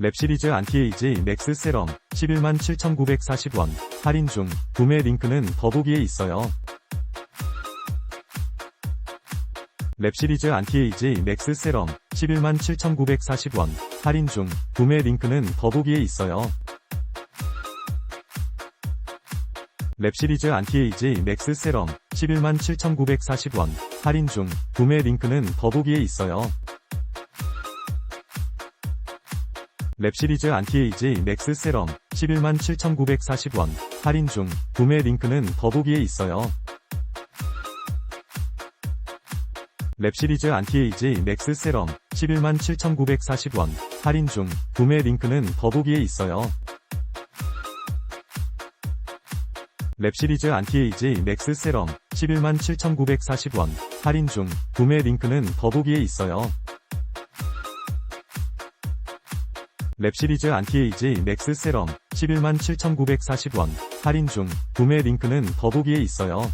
랩시리즈 안티에이지 맥스 세럼 11만 7,940원 할인 중 구매 링크는 더보기에 있어요. 랩시리즈 안티에이지 맥스 세럼 11만 7,940원 할인 중 구매 링크는 더보기에 있어요. 랩시리즈 안티에이지 맥스 세럼 11만 7,940원 할인 중 구매 링크는 더보기에 있어요. 랩시리즈 안티에이지 맥스 세럼 11만 7,940원 할인 중 구매 링크는 더보기에 있어요. 랩시리즈 안티에이지 맥스 세럼 11만 7,940원 할인 중 구매 링크는 더보기에 있어요. 랩시리즈 안티에이지 맥스 세럼 11만 7,940원 할인 중 구매 링크는 더보기에 있어요. 랩시리즈 안티에이지 맥스 세럼 11만 7,940원 할인 중 구매 링크는 더보기에 있어요.